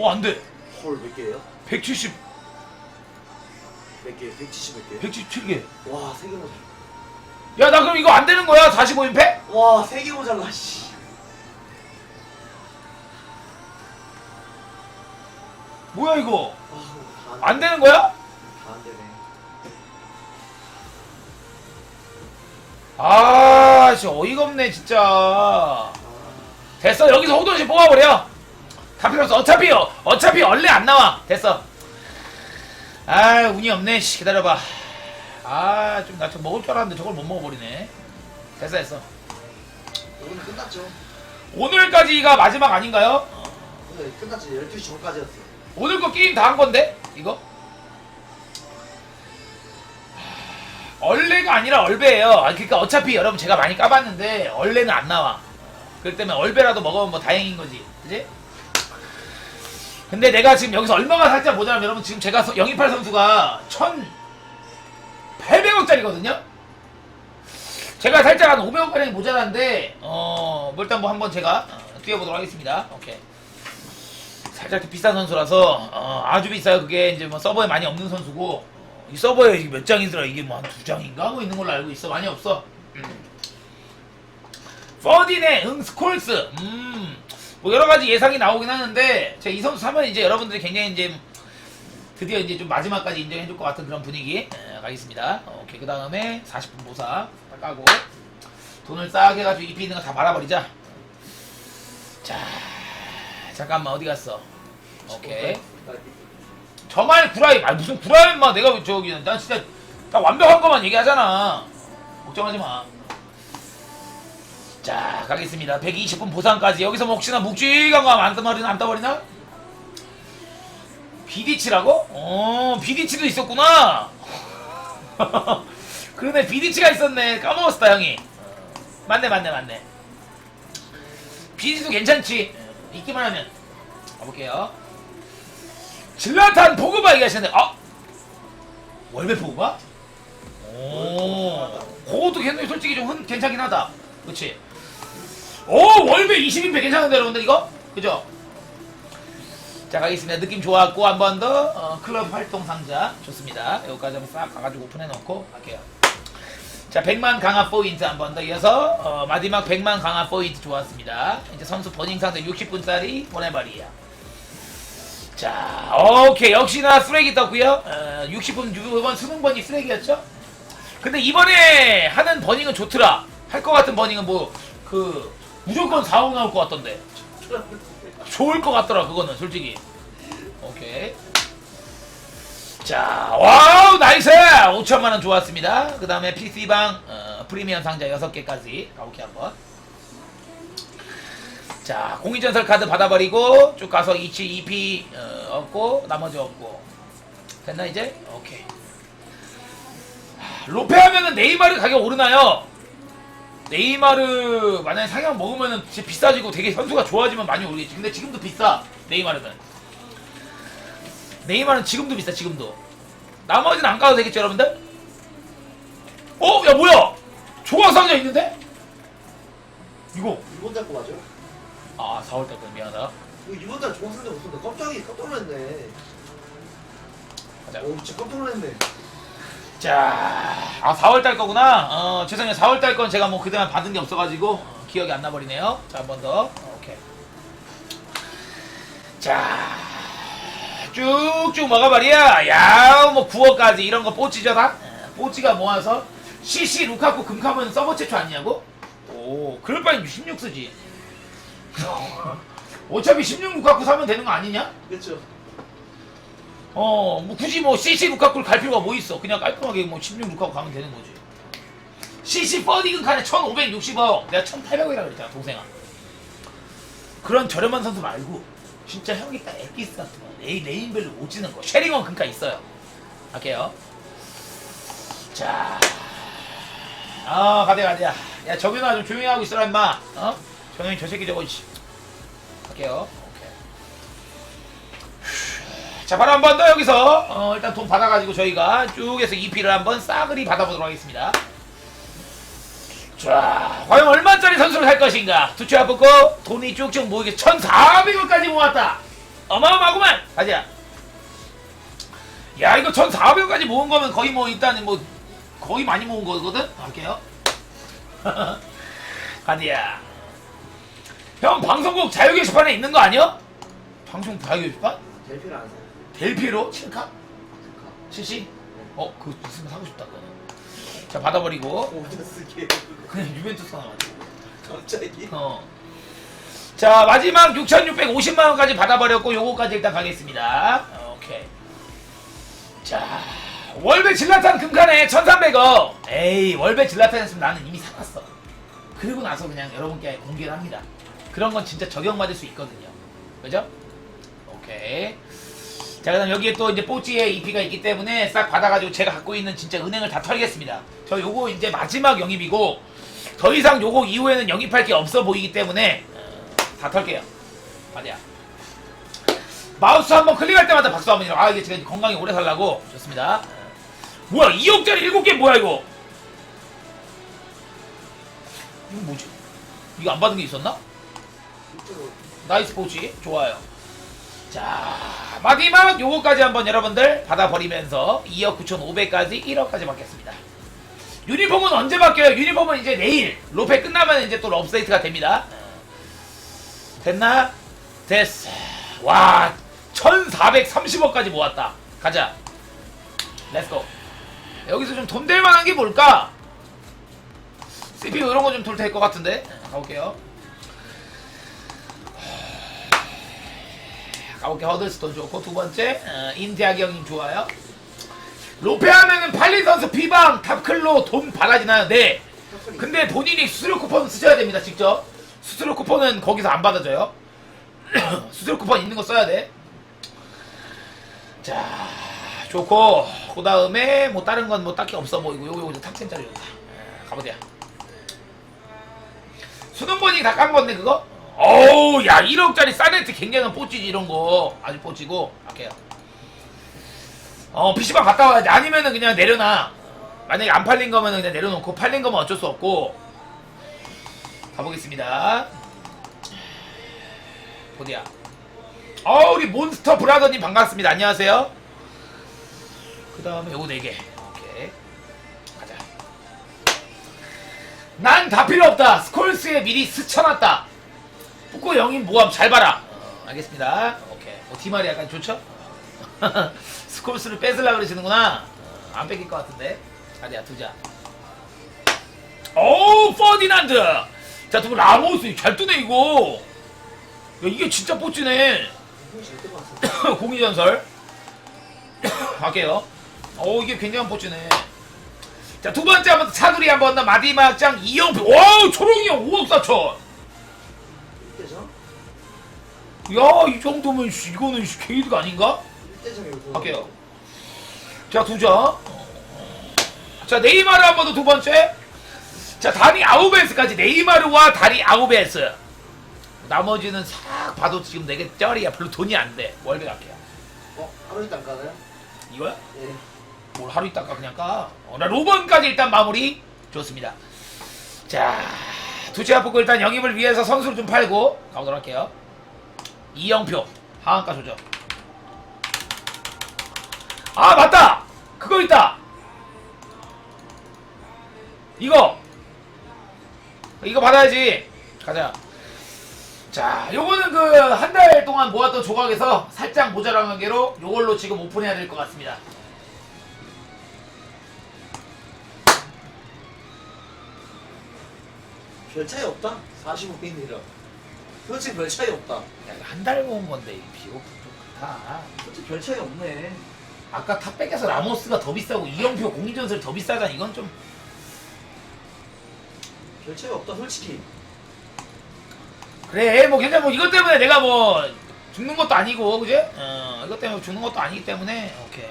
어, 안 돼. 헐 몇 개예요? 170, 몇 개? 170 몇 개? 177개. 와, 세개 모자라. 야, 나 그럼 이거 안 되는 거야? 45인패? 와, 세개 모자라, 씨. 뭐야, 이거? 아, 안 되는 거야? 다안 되네. 아, 씨, 어이가 없네, 진짜. 아, 됐어, 여기서 호돈씨 뽑아버려. 다 필요 없어. 어차피, 어차피 원래 안 나와. 됐어. 아, 운이 없네. 씨, 기다려봐. 아, 좀나저 먹을 줄 알았는데 저걸 못 먹어버리네. 됐어, 됐어. 오늘 끝났죠. 오늘까지가 마지막 아닌가요? 오늘 끝났지. 12시 전까지였어. 오늘 거 게임 다 한 건데? 이거? 얼레가 아니라 얼베예요. 아, 그러니까 어차피 여러분 제가 많이 까봤는데 얼레는 안 나와. 그렇기 때문에 얼베라도 먹으면 뭐 다행인 거지. 그지? 근데 내가 지금 여기서 얼마가 살짝 모자라면 여러분 지금 제가 서- 영입할 선수가 1,800억짜리거든요? 제가 살짝 한 500억가량이 모자란데 어, 뭐 일단 뭐 한번 제가 어, 뛰어보도록 하겠습니다. 오케이. 살짝 좀 비싼 선수라서 어, 아주 비싸요. 그게 이제 뭐 서버에 많이 없는 선수고 어, 이 서버에 몇 장이더라 이게 뭐 한 두 장인가 하고 있는 걸로 알고 있어. 많이 없어. 음. 퍼디네, 응, 스콜스. 음, 뭐 여러 가지 예상이 나오긴 하는데 제가 이 선수 사면 이제 여러분들이 굉장히 이제 드디어 이제 좀 마지막까지 인정해 줄 것 같은 그런 분위기 에, 가겠습니다. 어, 오케이 그 다음에 40분 보사 다 까고 돈을 싹 해가지고 입이 있는 거 다 말아버리자. 자, 잠깐만 어디 갔어? 오케이. 저말 구라이 아 무슨 구라이 마 내가 저기 난 진짜 나 완벽한 것만 얘기하잖아 걱정하지 마. 자 가겠습니다. 120분 보상까지 여기서 뭐 혹시나 묵직한 거 안 떠버리나 안 떠버리나? 비디치라고? 어 비디치도 있었구나. 그러네 비디치가 있었네 까먹었다 형이. 맞네 맞네 맞네. 비디치도 괜찮지. 있기만 하면 가볼게요. 질라탄 보그바 얘기하시는데 아 월배 보그바? 오 그것도 괜찮 솔직히 좀 흔, 괜찮긴 하다 그치 오 월배 20인패 괜찮은데 여러분들 이거 그죠 자 가겠습니다 느낌 좋았고 한 번 더 어, 클럽 활동 상자 좋습니다 여기까지 한번 싹 가가지고 오픈해 놓고 갈게요 자 100만 강화 포인트 한 번 더 이어서 어, 마지막 100만 강화 포인트 좋았습니다 이제 선수 버닝 상자 60분짜리 보내버리야 자, 오케이. 역시나 쓰레기 떴고요. 어, 60분 6번 수능 버닝 쓰레기였죠? 근데 이번에 하는 버닝은 좋더라. 할 것 같은 버닝은 뭐, 그, 무조건 4, 5 나올 것 같던데. 좋을 것 같더라, 그거는, 솔직히. 오케이. 자, 와우, 나이스! 5천만 원 좋았습니다. 그 다음에 PC방, 어, 프리미엄 상자 6개까지 가볼게 한번. 자, 공인전설 카드 받아버리고 쭉 가서 이치 2P 어, 얻고 나머지 얻고 됐나 이제? 오케이. 하, 로페 하면은 네이마르 가격 오르나요? 네이마르 만약에 상향 먹으면은 진짜 비싸지고 되게 선수가 좋아지면 많이 오르겠지. 근데 지금도 비싸 네이마르는. 네이마르는 지금도 비싸 지금도. 나머지는 안 가도 되겠죠 여러분들? 어? 야 뭐야? 조각 상자 있는데? 이거 이번 달거 맞아? 아 4월 달거 미안하다. 이거 이번 달 좋은 상자 없었는데 깜짝이 깜짝 놀랐네. 가자. 오, 진짜 깜짝 놀랐네. 자, 아 4월 달 거구나. 어, 죄송해요. 4월 달 건 제가 뭐 그동안 받은 게 없어가지고 어, 기억이 안 나버리네요. 자, 한 번 더. 어, 오케이. 자, 쭉쭉 먹어버려. 야, 뭐 9월까지 이런 거 뽀찌죠 다. 예, 뽀찌가 모아서 CC 루카쿠 금카면 서버 최초 아니냐고? 오, 그럴 바엔 16 쓰지. 어차피 16 루카쿠 사면 되는 거 아니냐? 그렇죠. 어, 뭐 굳이 뭐 CC 루카쿠를 갈 필요가 뭐 있어. 그냥 깔끔하게 뭐 16 루카쿠 가면 되는 거지. CC 퍼디근 칸에 1,560억. 내가 1,800억이라고 그랬잖아, 동생아. 그런 저렴한 선수 말고 진짜 형이 딱 엑기스 같은 거, 레인, 레인별로 못 지는 거. 쉐링원 그니까 있어요. 할게요. 자. 아, 가자, 가자. 야, 정현아 좀 조용히 하고 있어라, 임마. 어? 정현이 저 새끼 저거, 씨. 할게요. 자 바로 한 번 더 여기서 어, 일단 돈 받아가지고 저희가 쭉 해서 EP를 한번 싸그리 받아보도록 하겠습니다. 자 과연 얼마짜리 선수를 살 것인가? 투표 해보고 돈이 쭉쭉 모이게 1400원까지 모았다. 어마어마하구만. 가자. 야 이거 1400까지 모은 거면 거의 뭐 일단 뭐 거의 많이 모은 거거든? 갈게요. 가디야. 형 방송국 자유 게시판에 있는 거 아니야? 방송 자유 게시판? 필요 안 사요. 델피로 7카? 7시? 어 그거 있으면 사고 싶다 그거는 자 받아버리고 어디다 쓸게. 그냥 유벤투스 하나 가지고 갑자기. 어. 자 마지막 6,650만 원까지 받아버렸고 요거까지 일단 가겠습니다. 오케이. 자 월배 질라탄 금칸에 1,300원. 에이 월배 질라탄이었으면 나는 이미 사놨어. 그리고 나서 그냥 여러분께 공개를 합니다. 그런 건 진짜 적용받을 수 있거든요. 그죠? 오케이. 자 그다음 여기에 또 이제 뽀찌에 EP가 있기 때문에 싹 받아가지고 제가 갖고 있는 진짜 은행을 다 털겠습니다. 저 요거 이제 마지막 영입이고 더 이상 요거 이후에는 영입할 게 없어 보이기 때문에 어, 다 털게요. 맞아. 마우스 한번 클릭할 때마다 박수 한번 아 이게 제가 건강히 오래 살라고 좋습니다. 어. 뭐야 2억짜리 7개 뭐야 이거? 이거 뭐지? 이거 안 받은 게 있었나? 나이스 포치 좋아요. 자 마지막 요거까지 한번 여러분들 받아버리면서 2억 9,500까지 1억까지 받겠습니다. 유니폼은 언제 바뀌어요? 유니폼은 이제 내일 로페 끝나면 이제 또 업데이트가 됩니다. 됐나? 됐어. 와 1,430억까지 모았다. 가자. 렛츠고. 여기서 좀 돈 될 만한 게 뭘까? CPU 이런 거 좀 돌 될 것 같은데 가볼게요. 가볼게 허들스톤 좋고. 두 번째 어, 인디아기 형님 좋아요. 로페 하면은 팔린 선수 비방 탑클로 돈 받아지나요? 네. 근데 본인이 수수료 쿠폰 쓰셔야 됩니다 직접. 수수료 쿠폰은 거기서 안 받아줘요. 수수료 쿠폰 있는 거 써야 돼자 좋고. 그 다음에 뭐 다른 건 뭐 딱히 없어 보이고. 요거 요거 탑센짜리 좋다 에, 가보자. 수능 보니 다깐 건데 그거? 어우 야 1억짜리 사네트 굉장한 뽀찌지 이런 거. 아주 뽀찌고. 할게요. 어 PC방 갔다 와야지 아니면은 그냥 내려놔. 만약에 안 팔린 거면은 그냥 내려놓고 팔린 거면 어쩔 수 없고. 가보겠습니다. 어디야. 어 우리 몬스터 브라더님 반갑습니다. 안녕하세요. 그 다음에 요거 4개. 오케이. 가자. 난 다 필요 없다. 스콜스에 미리 스쳐놨다. 북구 영인 모함 잘 봐라. 어, 알겠습니다. 오케이. 뭐 디말이 약간 좋죠? 스콜스를 뺏으려 그러시는구나. 어, 안 뺏길 것 같은데. 아니야 두자. 어우 퍼디난드. 자 두분 라모스 잘 뜨네 이거. 야 이게 진짜 뽀찌네. 공이전설. 갈게요. 오 이게 굉장한 뽀찌네. 자 두 번째 한번 차두리 한번 더 마디막장 이영표. 와 초롱이 형 5억 4천. 야 이 정도면 씨, 이거는 씨, 게이드가 아닌가? 갈게요. 자두 장. 자 네이마르 한 번 더 두 번째. 자 다리 아우베스까지 네이마르와 다리 아우베스. 나머지는 싹 봐도 지금 내게 쩔이야. 별로 돈이 안 돼. 월배 갈게요. 어? 하루 있다 안 가나요? 이거야? 예. 뭘 하루 있다가 그냥 까. 어, 나 로번까지 일단 마무리. 좋습니다. 자, 두치아 포크 일단 영입을 위해서 선수를 좀 팔고 가보도록 할게요. 이영표 하한가 조정. 아 맞다. 그거 있다. 이거 이거 받아야지. 가자. 자, 요거는 그 한 달 동안 모았던 조각에서 살짝 모자란 관계로 요걸로 지금 오픈해야 될 것 같습니다. 별 차이 없다. 45인이라. 솔직히 별 차이 없다. 야, 한달 모은 건데 이 비오 좀 그렇다. 솔직히 별 차이 없네. 아까 탑백에서 라모스가 더 비싸고 이영표 공인전설 더 비싸다 이건 좀 별 차이 없다 솔직히. 그래 뭐 괜찮아 뭐 이것 때문에 내가 뭐 죽는 것도 아니고 그지? 어 이것 때문에 죽는 것도 아니기 때문에 오케이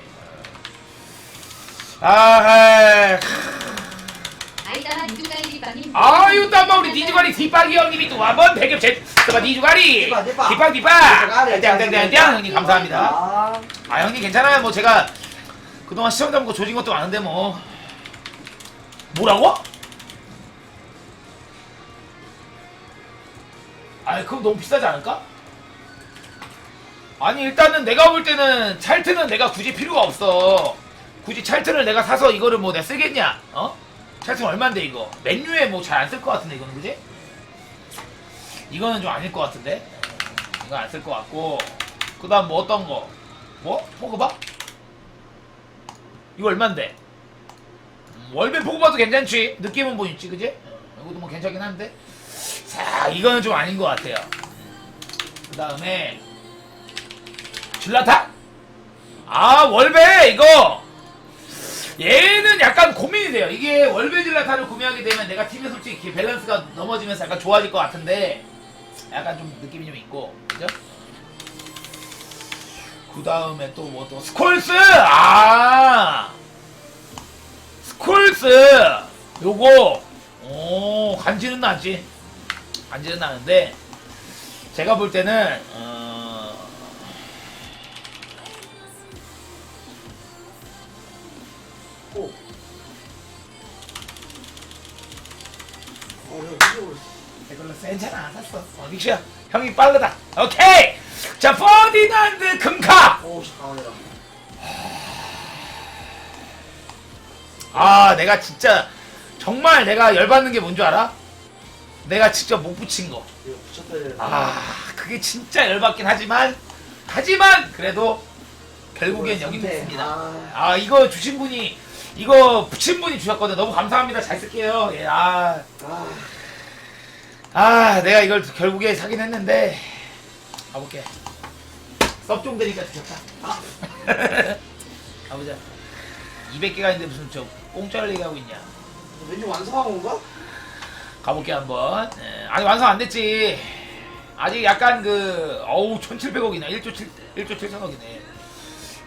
아 아이 아유 땀마 우리 니주가리 뒷박이 형님이 또 한번 배급 제 잠깐 니주가리 뒷박, 뒷박. 뒷박 뒷박 땡땡땡땡 형님 감사합니다 아, 아 형님 괜찮아요 뭐 제가 그동안 시청자 보고 조진 것도 많은데 뭐 뭐라고? 아 그럼 너무 비싸지 않을까? 아니 일단은 내가 볼 때는 찰트는 내가 굳이 필요가 없어. 굳이 찰트를 내가 사서 이거를 뭐 내가 쓰겠냐? 어? 찰트 얼마인데 이거? 맨유에 뭐 잘 안 쓸 것 같은데 이거는 그지? 이거는 좀 아닐 것 같은데? 이거 안 쓸 것 같고 그 다음 뭐 어떤 거? 뭐? 포그바? 이거 얼만데? 음, 월배 포그바도 괜찮지? 느낌은 뭐 있지 그지? 어, 이것도 뭐 괜찮긴 한데 자 이거는 좀 아닌 것 같아요. 그 다음에 질라타? 아 월배 이거 얘는 약간 고민이 돼요. 이게 월배 질라타를 구매하게 되면 내가 팀에 솔직히 밸런스가 넘어지면서 약간 좋아질 것 같은데 약간 좀 느낌이 좀 있고. 그죠? 그 다음에 또 뭐 또 스콜스! 아! 스콜스! 요거! 오 간지는 나지. 간지는 나는데 제가 볼 때는 어... 이걸로 센잖아 샀어. 어 닉시야 형이 빠르다. 오케이! 자 퍼디난드 금카! 오, 씨, 강하다. 아 내가 진짜 정말 내가 열받는 게 뭔 줄 알아? 내가 직접 못 붙인 거. 이거 붙였다 해야 돼. 아 그게 진짜 열받긴 하지만 하지만 그래도 결국엔 여기 선택. 있습니다. 아, 아 이거 주신 분이 이거 붙인 분이 주셨거든. 너무 감사합니다. 잘 쓸게요. 예, 아, 아, 아 내가 이걸 결국에 사긴 했는데. 가볼게. 썩좀 되니까 주셨다. 아. 가보자. 200개가 있는데 무슨 저 공짜를 얘기하고 있냐? 메뉴 완성한 건가? 가볼게 한번. 예, 아니 완성 안 됐지. 아직 약간 그 어우 1700억이네 1조 7 1조 7천억이네.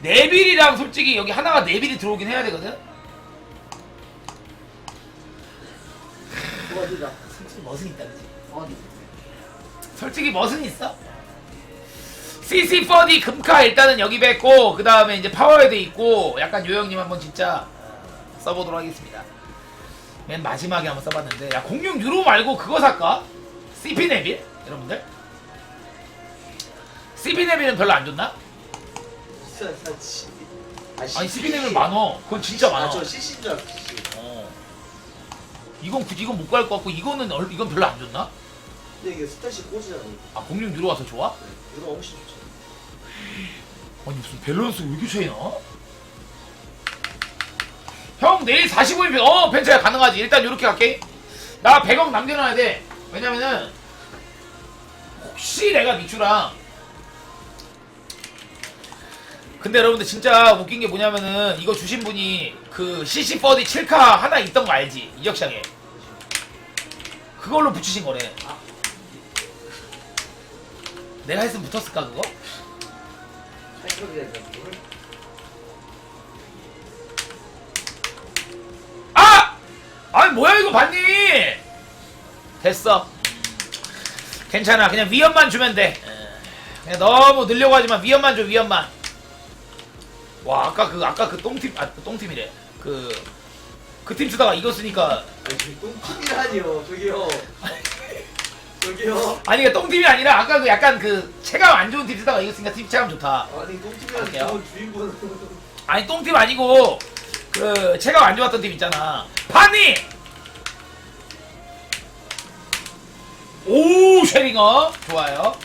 네빌이랑 솔직히 여기 하나가 네빌이 들어오긴 해야 되거든? 도와주자. 멋은 있다 그지 어디? 솔직히 멋은 있어 CC4D 금카 일단은 여기 뵙고 그 다음에 이제 파워헤드 있고 약간 요영님 한번 진짜 써보도록 하겠습니다 맨 마지막에 한번 써봤는데 야 공룡 유로 말고 그거 살까? CP 네빌? 여러분들 CP 네빌은 별로 안 좋나? 아, 아니 CP 네빌 많어 그건 진짜 많아 아, 저 CC인 줄 알았어, CC. 어. 이건 굳이 이건 못갈것 같고 이거는 얼- 이건 별로 안 좋나? 근데 이게 스탯이 꽂으잖아. 아 공룡 유로 와서 좋아? 이거 훨씬 좋지. 아니 무슨 밸런스 왜 이렇게 차이 나? 형 내일 45일 어 벤처야 가능하지 일단 이렇게 갈게 나 100억 남겨놔야 돼 왜냐면은 혹시 내가 미추랑 근데 여러분들 진짜 웃긴 게 뭐냐면은 이거 주신 분이 그 CC4D 7카 하나 있던 거 알지 이적시장에 그걸로 붙이신 거래 내가 했으면 붙었을까 그거? 아! 아니 뭐야 이거 봤니? 됐어. 괜찮아. 그냥 위험만 주면 돼. 그냥 너무 늘려고 하지만 위험만 줘 위험만. 와 아까 그 아까 그 똥팀 아 똥팀이래. 그 그 팀 쓰다가 이거 쓰니까 아니, 저기 똥집이라니요, 저기요. 저기요. 아니 그 똥팀이 아니라 아까 그 약간 그 체감 안 좋은 팀 쓰다가 이거 쓰니까 팀 체감 좋다. 아니, 갈게요. 저건 주인분. 아니 똥팀 아니고 그 체감 안 좋았던 팀 있잖아. 파니. 오 쉐링어 좋아요.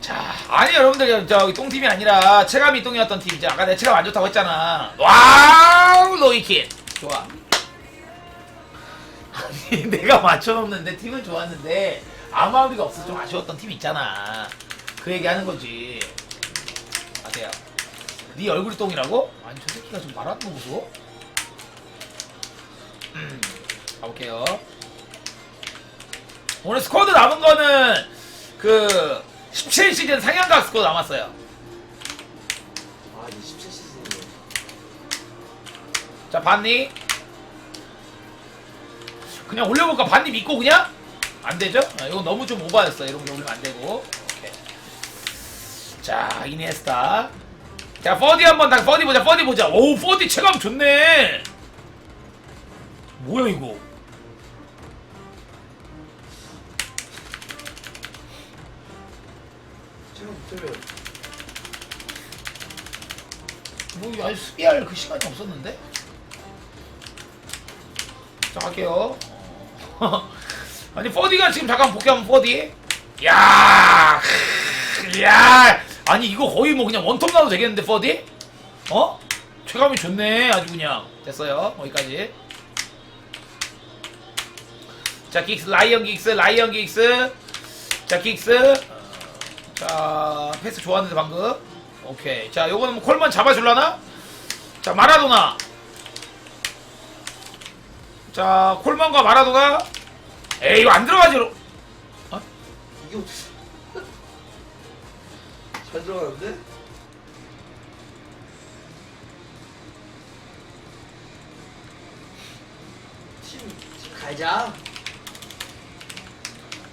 자 아니 여러분들 저기 똥팀이 아니라 체감이 똥이었던 팀이죠. 아까 내가 체감 안 좋다고 했잖아. 와우 로이킨 좋아. 아니 내가 맞춰놓는데 팀은 좋았는데 아무 마무리가 없어 좀 아쉬웠던 팀 있잖아. 그 얘기하는 거지. 아세요? 네 얼굴이 똥이라고? 아니 저 새끼가 좀 말하는 거 보소. 음, 가볼게요. 오늘 스쿼드 남은 거는 그 17시즌 상향각 스쿼드 남았어요. 아, 27시즌이네. 자 반니. 그냥 올려볼까? 반니 믿고 그냥? 안 되죠? 아, 이거 너무 좀 오버였어. 이런 거 올리면 안 되고. 오케이. 자 이니에스타. 자 퍼디 한번 당 퍼디 보자. 퍼디 보자. 오 퍼디 체감 좋네. 뭐야 이거? 뭐 아직 수비할 그 시간이 없었는데. 자 갈게요. 어. 아니 퍼디가 지금 잠깐 복귀하면 퍼디. 야, 야, 아니 이거 거의 뭐 그냥 원톱 나도 되겠는데 퍼디? 어? 체감이 좋네 아주 그냥 됐어요 거기까지. 자 긱스 라이언 긱스 라이언 긱스 자 긱스 자 패스 좋았는데 방금 오케이 자 요거는 뭐 콜만 잡아줄라나 자 마라도나 자 콜만과 마라도가 에이 이거 안 들어가지. 로- 이게 어떻게 잘 들어가는데? 팀, 팀 가자.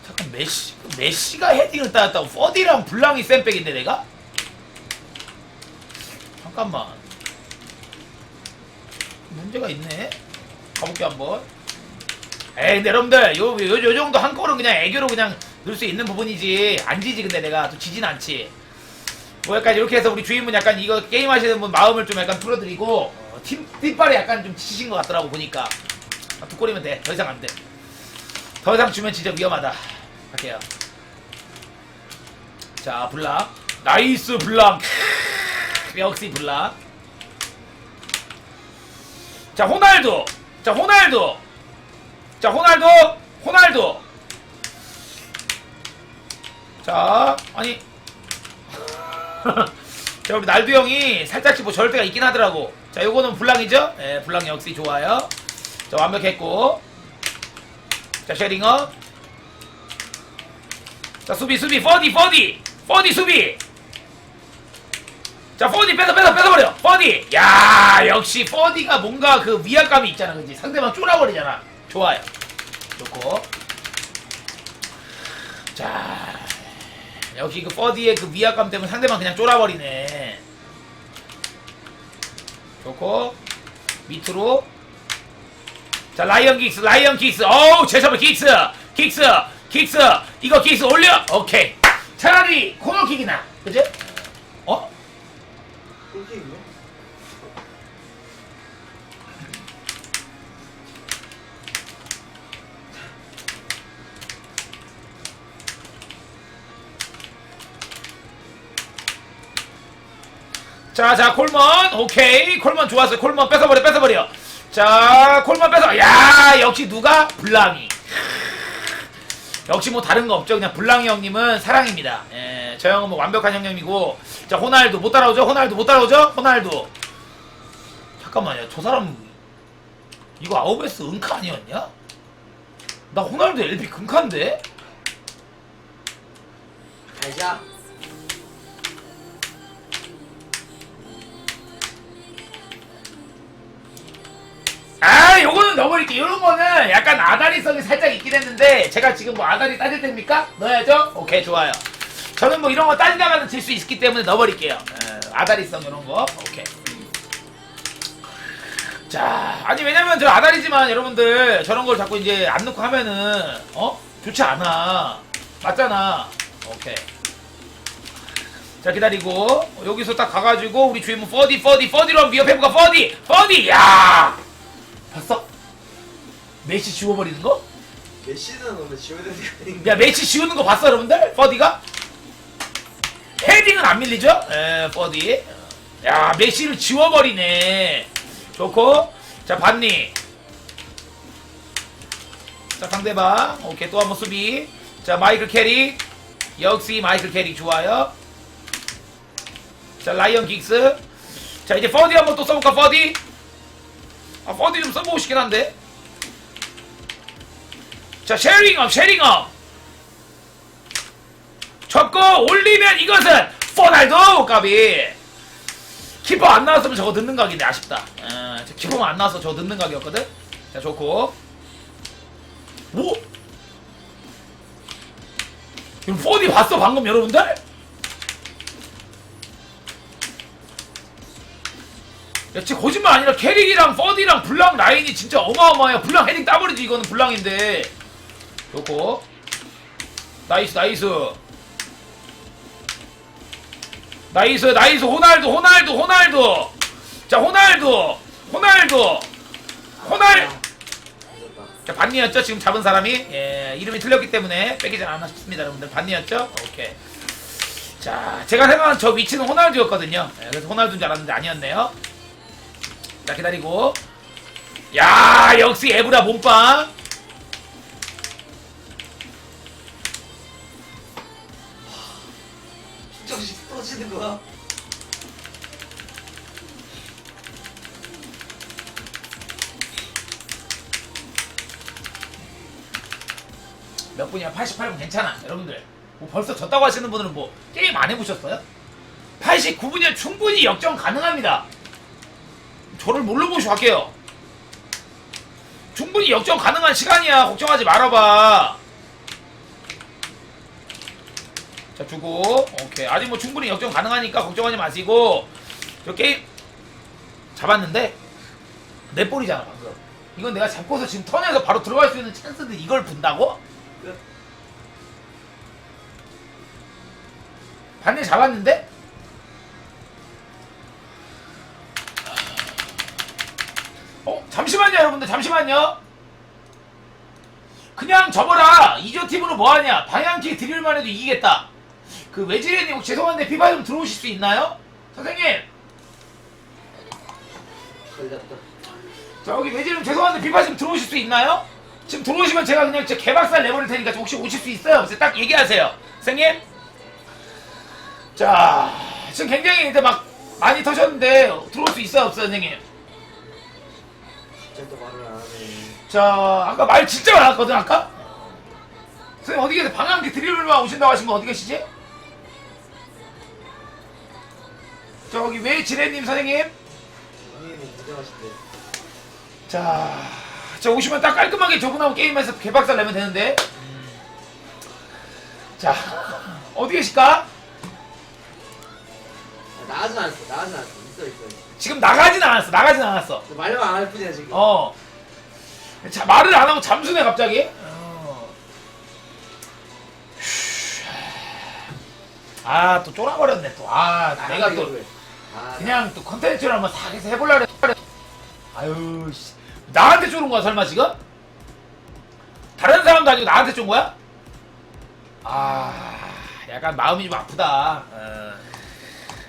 잠깐 메시 메시가 헤딩을 따였다고 퍼디랑 블랑이 쌤백인데 내가? 잠깐만. 문제가 있네 가볼게 한번. 에이 근데 여러분들 요, 요, 요 정도 한 골은 그냥 애교로 그냥 넣을 수 있는 부분이지. 안 지지 근데 내가. 또 지진 않지. 뭐 약간 이렇게 해서 우리 주인분 약간 이거 게임 하시는 분 마음을 좀 약간 풀어드리고 어, 팀, 팀빨에 약간 좀 지치신 것 같더라고 보니까. 아, 두 골이면 돼 더 이상 안 돼 더 이상 주면 진짜 위험하다. 할게요. 자 블랑 나이스 크으, 역시 블랑 자 호날두 자 호날두. 자 호날두. 호날두. 자 아니. 자 우리 날두 형이 살짝씩 뭐 때가 있긴 하더라고. 자 요거는 블랑이죠? 예 블랑 역시 좋아요. 자 완벽했고. 자 쉐링업. 자 수비 수비. 퍼디 퍼디. 퍼디 수비 자 퍼디 뺏어 뺏어 뺏어버려. 퍼디. 야 역시 퍼디가 뭔가 그 위압감이 있잖아. 그지? 상대방 쫄아버리잖아. 좋아요. 좋고. 자 역시 그 퍼디의 그 위압감 때문에 상대방 그냥 쫄아버리네. 좋고. 밑으로. 자 라이언 긱스 라이언 긱스. 어우 제셔블 긱스. 긱스 긱스. 이거 긱스 올려. 오케이. 차라리 코너킥이나. 그지? 어? 있네 자, 자, 콜먼. 오케이. 콜먼 좋았어요. 콜먼 뺏어버려, 뺏어버려. 자, 콜먼 뺏어. 야, 역시 누가? 블랑이. 역시 뭐 다른 거 없죠. 그냥 블랑이 형님은 사랑입니다. 예, 저 형은 뭐 완벽한 형님이고. 자, 호날두. 못 따라오죠? 호날두 못 따라오죠? 호날두. 잠깐만요. 저 사람, 이거 아우베스 은카 아니었냐? 나 호날두 LP 금카인데? 가자 아 요거는 넣어버릴게 요런 거는 약간 아다리성이 살짝 있긴 했는데 제가 지금 뭐 아다리 따질 때입니까? 넣어야죠? 오케이 좋아요 저는 뭐 이런 거 따지다가는 질 수 있기 때문에 넣어버릴게요 에, 아다리성 이런 거 오케이 자 아니 왜냐면 저 아다리지만 여러분들 저런 걸 자꾸 이제 안 넣고 하면은 어? 좋지 않아 맞잖아 오케이 자 기다리고 여기서 딱 가가지고 우리 주인분 퍼디 퍼디 퍼디로 한번 위협해볼까 퍼디 퍼디 야 봤어? 메시 지워버리는 거? 메시는 원래 지워야 되는 거 아닌가 야 메시 지우는 거 봤어 여러분들? 퍼디가? 헤딩은 안 밀리죠? 에 퍼디. 야 메시를 지워버리네. 좋고. 자 반니. 자 상대방. 오케이 또 한 번 수비. 자 마이클 캐리. 역시 마이클 캐리 좋아요. 자 라이언 긱스. 자 이제 퍼디 한번 또 써볼까 퍼디? 아 퍼디 좀 써보고 싶긴 한데. 자 쉐링업 쉐링업 접고 올리면 이것은 포날도 까비 키퍼 안 나왔으면 저거 넣는 각인데 아쉽다. 어, 저 키퍼만 안 나와서 저거 넣는 각이었거든? 자 좋고. 오! 이거 4D 봤어 방금 여러분들? 야 진짜 거짓말 아니라 캐릭이랑 4D랑 블랑 라인이 진짜 어마어마해요. 블랑 헤딩 따버리지 이거는 블랑인데. 좋고. 나이스 나이스 나이스 나이스 호날두 호날두 호날두. 자 호날두 호날두 호날. 자 반니였죠? 지금 잡은 사람이? 예 이름이 틀렸기 때문에 빼기지 않았습니다 여러분들. 반니였죠? 오케이. 자 제가 생각한 저 위치는 호날두였거든요. 예, 그래서 호날두인 줄 알았는데 아니었네요. 자 기다리고. 야 역시 에브라 몸빵 터지는 거야? 몇 분이야? 88분 괜찮아 여러분들. 뭐 벌써 졌다고 하시는 분들은 뭐 게임 안 해보셨어요? 89분이면 충분히 역전 가능합니다. 저를 뭘로 보시고 할게요? 충분히 역전 가능한 시간이야. 걱정하지 말아봐 자 주고. 오케이. 아직 뭐 충분히 역전 가능하니까 걱정하지 마시고. 저 게임 잡았는데 내 볼이잖아 방금. 이건 내가 잡고서 지금 턴에서 바로 들어갈 수 있는 찬스인데 이걸 분다고? 끝. 반대 잡았는데? 어 잠시만요 여러분들. 잠시만요. 그냥 접어라. 이조 팀으로 뭐하냐? 방향키 드릴만 해도 이기겠다 그 외지레님 혹시 죄송한데 피파 좀 들어오실 수 있나요? 선생님 걸렸다. 저기 외지레님 죄송한데 피파 좀 들어오실 수 있나요? 지금 들어오시면 제가 그냥 제 개박살 내버릴 테니까 혹시 오실 수 있어요? 그래서 딱 얘기하세요 선생님 자 지금 굉장히 이제 막 많이 터졌는데 들어올 수 있어요 없어요 선생님 또 말을 안 하네. 자 아까 말 진짜 많았거든 아까 선생님 어디 계세요 방향키 드리블만 오신다고 하신 분 어디 계시지? 저기 외지레님 선생님 형님은 고생하신대. 자, 자 오시면 딱 깔끔하게 저분하고 게임에서 개박살 내면 되는데. 자, 어디 계실까? 아, 나가진 않았어. 나가진 않았어. 있어 있어. 있어. 지금 나가진 않았어. 나가진 않았어. 말만 안 할 뿐이야 지금. 어. 자, 말을 안 하고 잠수네 갑자기. 어. 아, 또 쫄아버렸네 또. 아, 내가 또 아, 그냥 또 컨텐츠를 한번 싹 해서 해보려고 그래. 아유, 씨. 나한테 쫄은 거야, 설마 지금? 다른 사람도 아니고 나한테 쫄은 거야? 아, 약간 마음이 좀 아프다. 어.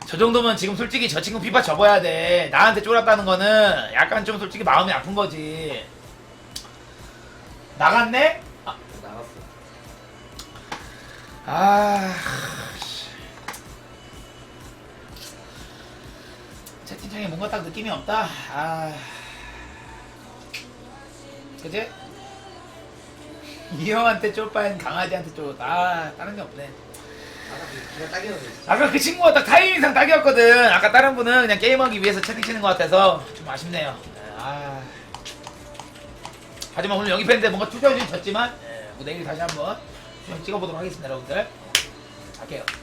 저 정도면 지금 솔직히 저 친구 피파 접어야 돼. 나한테 쫄았다는 거는 약간 좀 솔직히 마음이 아픈 거지. 나갔네? 아, 나갔어. 아. 채팅창에 뭔가 딱 느낌이 없다. 아. 그지? 이 형한테 쫄 바엔 강아지한테 쫄. 아, 다른 게 없네. 아까 그 친구가 딱 타이밍상 딱이었거든. 아까 다른 분은 그냥 게임하기 위해서 채팅 치는 것 같아서 좀 아쉽네요. 네, 아. 하지만 오늘 영입했는데 뭔가 투자율이 졌지만 예, 뭐 내일 다시 한번 찍어보도록 하겠습니다, 여러분들. 갈게요.